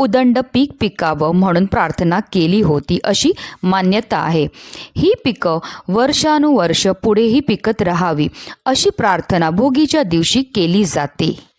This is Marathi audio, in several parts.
उदंड पीक पिकावं म्हणून प्रार्थना केली होती अशी मान्यता आहे. ही पिकं वर्षानुवर्ष पुढेही पिकत राहावी अशी प्रार्थना भोगीच्या दिवशी केली जाते.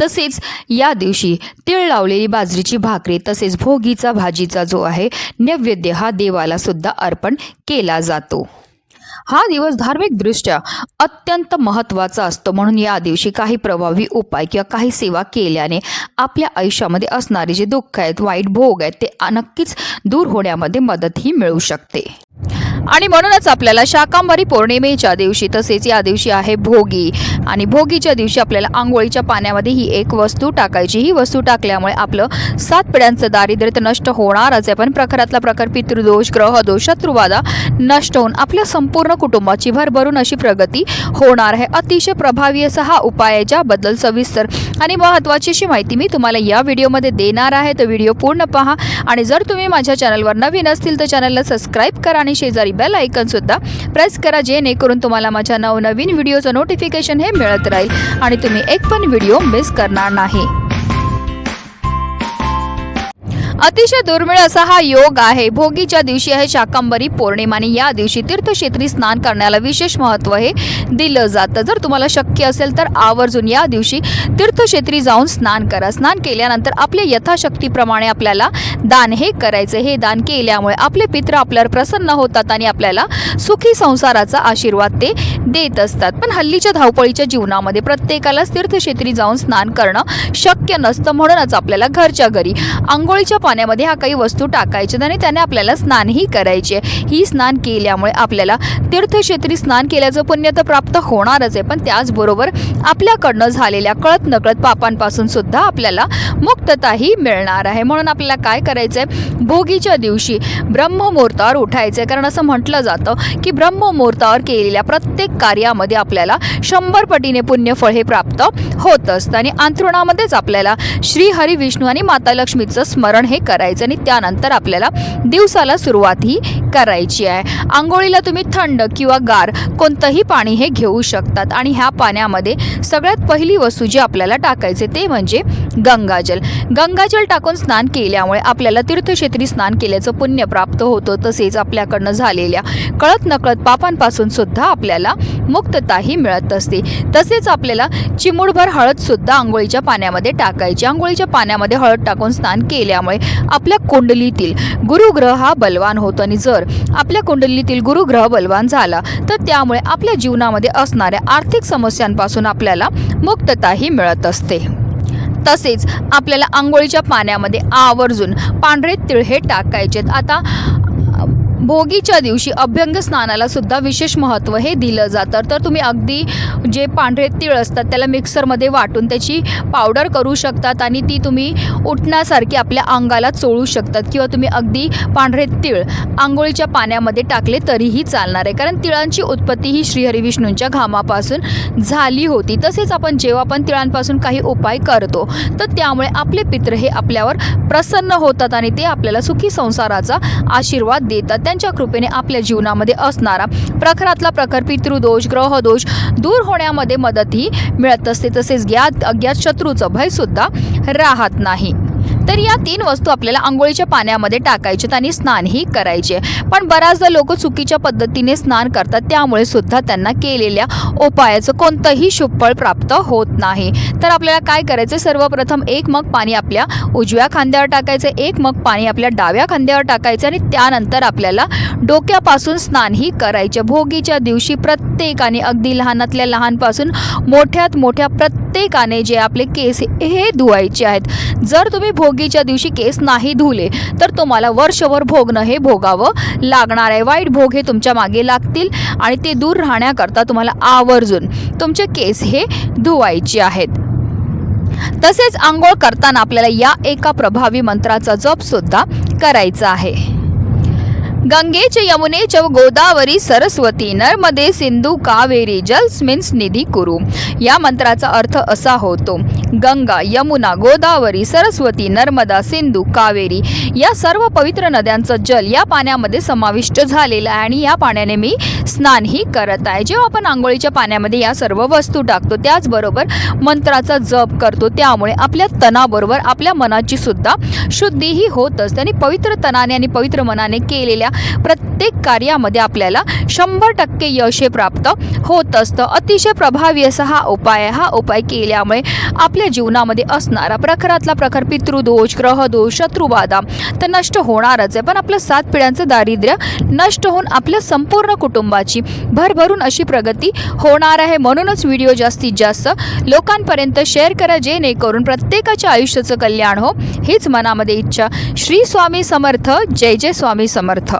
तसेच या दिवशी तीळ लावलेली बाजरीची भाकरी तसेच भोगीचा भाजीचा जो आहे नैवेद्य हा देवाला सुद्धा अर्पण केला जातो. हा दिवस धार्मिकदृष्ट्या अत्यंत महत्त्वाचा असतो. म्हणून या दिवशी काही प्रभावी उपाय किंवा काही सेवा केल्याने आपल्या आयुष्यामध्ये असणारे जे दुःख आहेत वाईट भोग आहेत ते नक्कीच दूर होण्यामध्ये मदतही मिळू शकते. आणि म्हणूनच आपल्याला शाकांबरी पौर्णिमेच्या दिवशी तसेच या दिवशी आहे भोगी. आणि भोगीच्या दिवशी आपल्याला आंघोळीच्या पाण्यामध्ये ही एक वस्तू टाकायची. ही वस्तू टाकल्यामुळे आपलं सात पिढ्यांचं दारिद्र्य तर नष्ट होणारच आहे. पण प्रखरातला प्रकार पितृदोष ग्रहदोष शत्रुवादा नष्ट होऊन आपल्या संपूर्ण कुटुंबाची भरभरून अशी प्रगती होणार आहे. अतिशय प्रभावी असा हा उपाय आहे ज्याबद्दल सविस्तर आणि महत्त्वाची अशी माहिती मी तुम्हाला या व्हिडिओमध्ये देणार आहे. तर व्हिडिओ पूर्ण पहा आणि जर तुम्ही माझ्या चॅनलवर नवीन असतील तर चॅनलला सबस्क्राईब करा आणि शेजारी बेल आयकनसुद्धा प्रेस करा जेणेकरून तुम्हाला माझ्या नवनवीन व्हिडिओचं नोटिफिकेशन हे मिळत राहील आणि तुम्ही एक पण व्हिडिओ मिस करणार नाही. अतिशय दुर्मिळ असा हा योग आहे. भोगीच्या दिवशी आहे शाकांबरी पौर्णिमा आणि या दिवशी तीर्थक्षेत्री स्नान करण्याला विशेष महत्त्व हे दिलं जातं. जर तुम्हाला शक्य असेल तर आवर्जून या दिवशी तीर्थक्षेत्री जाऊन स्नान करा. स्नान केल्यानंतर आपल्या यथाशक्तीप्रमाणे आपल्याला दान हे करायचे हे दान केल्यामुळे आपले पित्र आपल्यावर प्रसन्न होतात आणि आपल्याला सुखी संसाराचा आशीर्वाद ते देत असतात. पण हल्लीच्या धावपळीच्या जीवनामध्ये प्रत्येकालाच तीर्थक्षेत्री जाऊन स्नान करणं शक्य नसतं. म्हणूनच आपल्याला घरच्या घरी आंघोळीच्या पाण्यामध्ये हा काही वस्तू टाकायच्या आणि त्याने आपल्याला स्नानही करायचे. ही स्नान केल्यामुळे आपल्याला तीर्थक्षेत्री स्नान केल्याचं पुण्य तर प्राप्त होणारच आहे. पण त्याचबरोबर आपल्याकडनं झालेल्या कळत नकळत पापांपासून सुद्धा आपल्याला मुक्तताही मिळणार आहे. म्हणून आपल्याला काय करायचं आहे भोगीच्या दिवशी ब्रह्ममुहूर्तावर उठायचं आहे कारण असं म्हटलं जातं की ब्रह्ममुहूर्तावर केलेल्या प्रत्येक कार्यामध्ये आपल्याला शंभर पटीने पुण्यफळ हे प्राप्त होत असतं. आणि अंथरुणामध्येच आपल्याला श्री हरी विष्णू आणि माता लक्ष्मीचं स्मरण हे करायचं. आणि त्यानंतर आपल्याला दिवसाला सुरुवात ही करायची आहे. आंघोळीला तुम्ही थंड किंवा गार कोणतंही पाणी हे घेऊ शकतात. आणि ह्या पाण्यामध्ये सगळ्यात पहिली वस्तू जी आपल्याला टाकायचे ते म्हणजे गंगाजल. गंगाजल टाकून स्नान केल्यामुळे आपल्याला तीर्थक्षेत्री स्नान केल्याचं पुण्य प्राप्त होतं. तसेच आपल्याकडनं झालेल्या कळत नकळत पापांपासून सुद्धा आपल्याला मुक्तताही मिळत असते. तसेच आपल्याला चिमूडभर हळद सुद्धा आंघोळीच्या पाण्यामध्ये टाकायची. आंघोळीच्या पाण्यामध्ये हळद टाकून स्नान केल्यामुळे आपल्या कुंडलीतील गुरुग्रह हा बलवान होतो. आणि जर आपल्या कुंडलीतील गुरुग्रह बलवान झाला तर त्यामुळे आपल्या जीवनामध्ये असणाऱ्या आर्थिक समस्यांपासून आपल्याला मुक्तताही मिळत असते. तसेच आपल्याला आंघोळीच्या पाण्यामध्ये आवर्जून पांढरे तिळ हे टाकायचेत. आता भोगीच्या दिवशी अभ्यंग स्नानाला सुद्धा विशेष महत्त्व हे दिलं जातं. तर तुम्ही अगदी जे पांढरे तीळ असतात त्याला मिक्सरमध्ये वाटून त्याची पावडर करू शकतात आणि ती तुम्ही उठण्यासारखी आपल्या अंगाला चोळू शकतात किंवा तुम्ही अगदी पांढरे तीळ आंघोळीच्या पाण्यामध्ये टाकले तरीही चालणार आहे. कारण तिळांची उत्पत्ती ही श्रीहरिविष्णूंच्या घामापासून झाली होती. तसेच आपण जेव्हा आपण तिळांपासून काही उपाय करतो तर त्यामुळे आपले पित्र हे आपल्यावर प्रसन्न होतात आणि ते आपल्याला सुखी संसाराचा आशीर्वाद देतात. त्यांच्या कृपेने आपल्या जीवनामध्ये असणारा प्रखरातला प्रखर पितृदोष ग्रहदोष दूर होण्यामध्ये मदतही मिळत असते. तसेच ज्ञात अज्ञात शत्रूचं भय सुद्धा राहत नाही. तर या तीन वस्तू आपल्याला आंघोळीच्या पाण्यामध्ये टाकायच्यात आणि स्नानही करायचे पण बऱ्याचदा लोक चुकीच्या पद्धतीने स्नान करतात त्यामुळे सुद्धा त्यांना केलेल्या उपायाचं कोणतंही शुभफळ प्राप्त होत नाही. तर आपल्याला काय करायचं सर्वप्रथम एक मग पाणी आपल्या उजव्या खांद्यावर टाकायचं एक मग पाणी आपल्या डाव्या खांद्यावर टाकायचं आणि त्यानंतर आपल्याला डोक्यापासून स्नानही करायचे. भोगीच्या दिवशी प्रत्येकाने अगदी लहानातल्या लहानपासून मोठ्यात मोठ्या प्रत्येकाने जे आपले केस हे धुवायचे आहेत. जर तुम्ही भोगी भोगीच्या दिवशी केस नाही धुले तर तुम्हाला वर्षभर भोगणं हे भोगावं लागणार आहे. वाईट भोग हे तुमच्या मागे लागतील आणि ते दूर राहण्याकरता तुम्हाला आवर्जून तुमचे केस हे धुवायचे आहेत. तसेच आंघोळ करताना आपल्याला या एका प्रभावी मंत्राचा जप सुद्धा करायचा आहे. गंगेच यमुनेच गोदावरी सरस्वती नर्मदे सिंधू कावेरी जलस्मिन्स निधी कुरु. या मंत्राचा अर्थ असा होतो गंगा यमुना गोदावरी सरस्वती नर्मदा सिंधू कावेरी या सर्व पवित्र नद्यांचं जल या पाण्यामध्ये समाविष्ट झालेलं आहे. आणि या पाण्याने मी स्नानही करत आहे. जेव्हा आपण आंघोळीच्या पाण्यामध्ये या सर्व वस्तू टाकतो त्याचबरोबर मंत्राचा जप करतो त्यामुळे आपल्या तणाबरोबर आपल्या मनाची सुद्धा शुद्धीही होत असते. आणि पवित्र तनाने आणि पवित्र मनाने केलेल्या प्रत्येक कार्यामध्ये आपल्याला शंभर टक्के यश हे प्राप्त होत असतं. अतिशय प्रभावी असा हा उपाय हा उपाय केल्यामुळे आपल्या जीवनामध्ये असणारा प्रखरातला प्रखर पितृदोष ग्रहदोष शत्रुबाधा तर नष्ट होणारच आहे. पण आपलं सात पिढ्यांचं दारिद्र्य नष्ट होऊन आपल्या संपूर्ण कुटुंबाची भरभरून अशी प्रगती होणार आहे. म्हणूनच व्हिडिओ जास्तीत जास्त लोकांपर्यंत शेअर करा. जेणेकरून प्रत्येकाच्या आयुष्याचं कल्याण हो. हीच मनामध्ये इच्छा. श्री स्वामी समर्थ. जय जय स्वामी समर्थ.